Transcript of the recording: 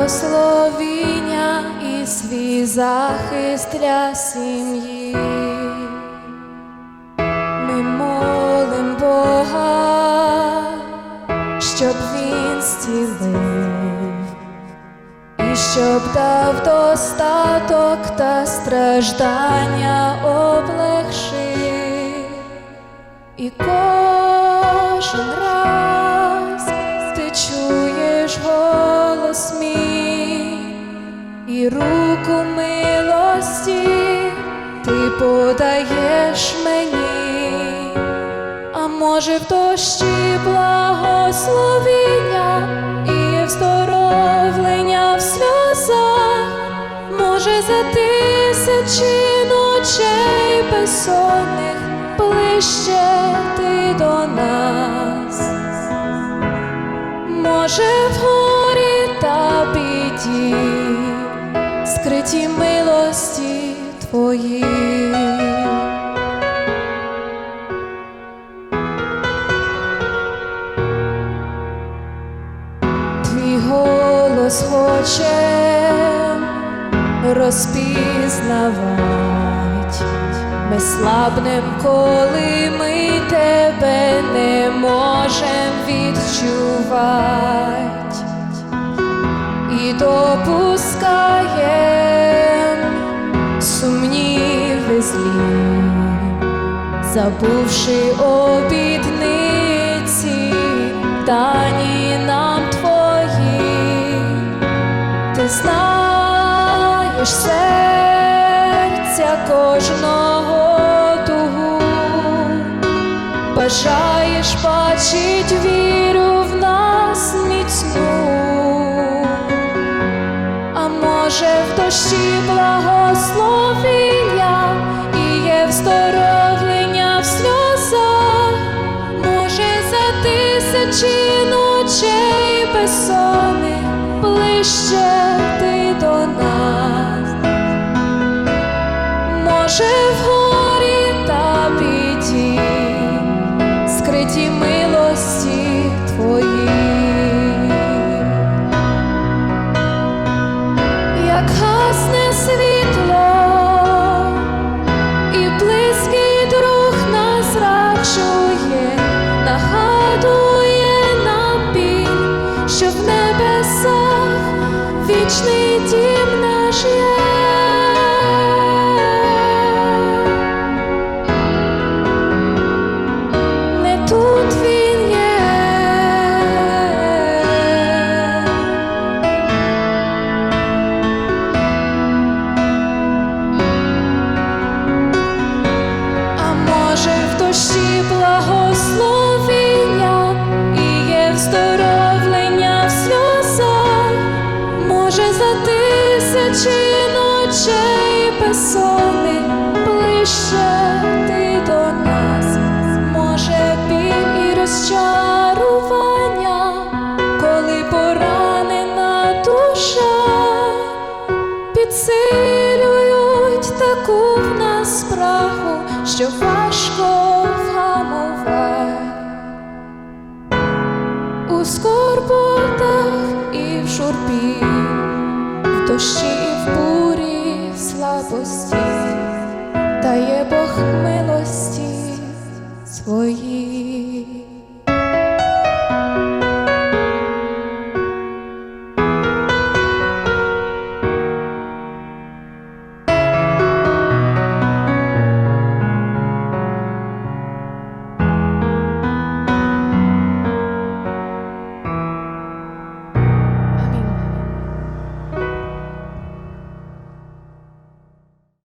благословіння і свій захист для сім'ї. Ми молим Бога, щоб він зцілив і щоб дав достаток та страждання облегшив. І кожен подаєш мені, а може в дощі благословіння і вздоровлення в сльозах, може за тисячі ночей безсонних ближче ти до нас, може в горі та біді, скриті милості твої. Твій голос хоче розпізнавать. Ми слабнем, коли ми тебе не можем відчувати забувши обідниці, дані нам твої, ти знаєш серця кожного тугу, бажаєш бачить віру в нас міцну, а може в дощі благословіння як світло, і близький друг нас рачує, нагадує нам біль, що в вічний дім тисячі ночей безсонних ближче ти до нас, може біль і розчарування, коли поранена душа? Підсилюють таку в нас спрагу, що важко вгамувати свої.